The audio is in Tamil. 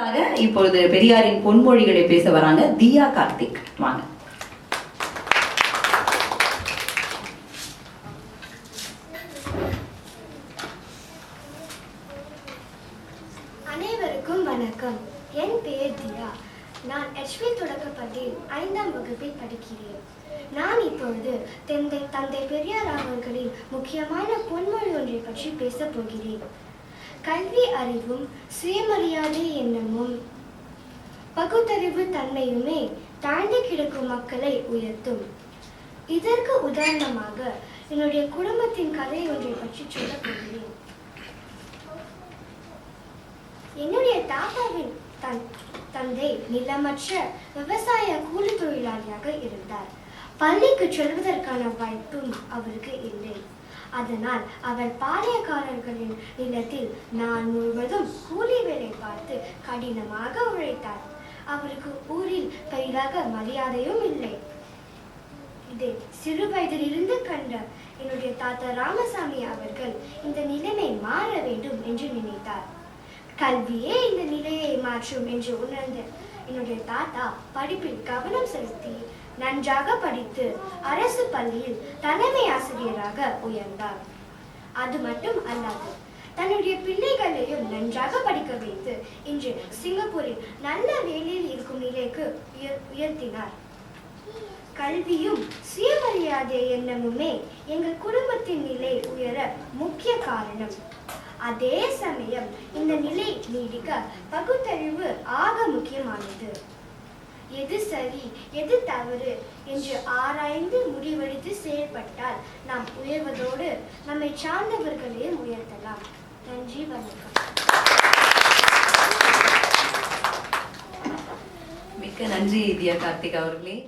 அடுத்ததாக இப்பொழுது பெரியாரின் பொன்மொழிகளை பேச வராங்க தியா கார்த்திக். வாங்க. அனைவருக்கும் வணக்கம். என் பெயர் தியா. நான் ஹெச்பி தொடக்கப்பள்ளியில் ஐந்தாம் வகுப்பில் படிக்கிறேன். நான் இப்பொழுது தந்தை தந்தை பெரியார் அவர்களின் முக்கியமான பொன்மொழி ஒன்றை பற்றி பேசப் போகிறேன். கல்வி அறிவும் சுயமரியாதை எண்ணமும் பகுத்தறிவு தன்மையுமே தாழ்ந்து கிடக்கும் மக்களை உயர்த்தும். இதற்கு உதாரணமாக என்னுடைய குடும்பத்தின் கதை ஒன்றை பற்றி சொல்லப் போகிறேன். என்னுடைய தாத்தாவின் தன் தந்தை நிலமற்ற விவசாய கூலி தொழிலாளியாக இருந்தார். பள்ளிக்கு செல்வதற்கான வாய்ப்பும் அவருக்கு இல்லை. அதனால் அவர் பாளையக்காரர்களின் நிலத்தில் நான் முழுவதும் கூலி வேலை பார்த்து கடினமாக உழைத்தார் அவருக்கு ஊரில் பெரிதாக மரியாதையும் இல்லை. இதை சிறு வயதிலிருந்து கண்ட என்னுடைய தாத்தா ராமசாமி அவர்கள் இந்த நிலைமை மாற வேண்டும் என்று நினைத்தார். கல்வியே இந்த நிலையை மாற்றும் என்று உணர்ந்த என்னுடைய தாத்தா படிப்பில் கவனம் செலுத்தி நன்றாக படித்து அரசு பள்ளியில் தலைமை ஆசிரியராக உயர்ந்தார். அது மட்டும் அல்லாது தன்னுடைய பிள்ளைகளையும் நன்றாக படிக்க வைத்து இன்று சிங்கப்பூரில் நல்ல வேலையில் இருக்கும் நிலைக்கு உயர் உயர்த்தினார். கல்வியும் சுயமரியாதை எண்ணமுமே எங்கள் குடும்பத்தின் நிலை உயர முக்கிய காரணம். அதே சமயம் இந்த நிலை நீடிக்க பகுத்தறிவு ஆக முக்கியமானது. எது சரி எது தவறு என்று ஆராய்ந்து முடிவெடுத்து செயல்பட்டால் நாம் உயர்வதோடு நம்மை சார்ந்தவர்களையும் உயர்த்தலாம். நன்றி வணக்கம். மிக்க நன்றி தியா கார்த்திக் அவர்களே.